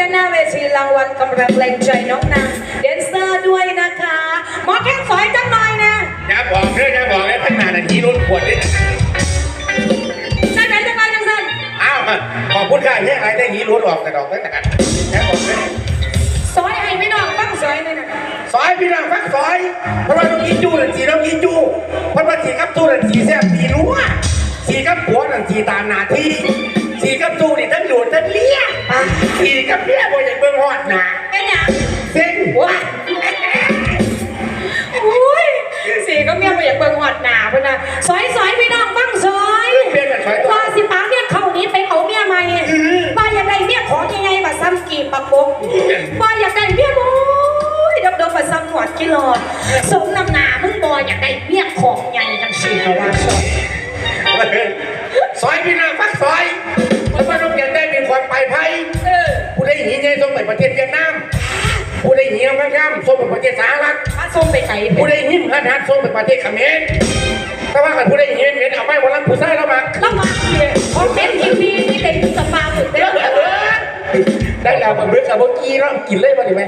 ด้านหน้าเวชีลังวันกำแรงแรงใจน้องนางแดนเซอร์ด้วยนะคะหมอแค่สอยจังหน่อยนะอย่าบอกเด้ออย่าบอกเลยพัฒนาหนาทีรถขวดนี่ใช่ไหมจังหน่อยจังสันอ้าวขอบคุณค่ะเฮ้ยอะไรได้หีรถออกแต่ดอกตั้งแต่แค่บอกเลยซอยให้พี่น้องฟังซอยหน่อยนะซอยพี่น้องฟักซอยเพราะว่าต้องกินจูนั่นสีต้องกินจูเพราะว่าสีกับจูนั่นสีแซ่บสีนัวสีกับผัวนั่นสีตามหนาที เลี้ยอะสีกับเลี้ยบ่อย่างเบิ่งฮอดหนาเป็นหยังเส้นว้าอุ้ยสีก็เมียไปอยากเบิ่งหอดหนาพุ่นนะซอยซอยพี่น้องฟังซอยเปลี่ยนกันซอยตัวว่าสิป้าเมียเข้านี้ไปเอาเมียใหม่ว่าอยากได้เมียของยังไงมาซ้ำกีบปะปงว่าอยากได้เมียโอ้ยดมๆมาซ้ำหวดกิโลสมน้ำหนามึ ยดนามผู้ได้หีน้ำข้ามส่งไปประเทศสหรัฐพระทรงไปไหนผู้ได้หิมฮันฮันส่งไปประเทศเขมรแต่ว่ากันผู้ได้หีเม็ดเอาไปวันละผู้ชายแล้วมาแล้วมาเนี่ยของเต็มทีวีนี่เต็มสปาหมดเลยได้แล้วมันเบิกกับเมื่อกี้เนาะกินเลยมาดิไหม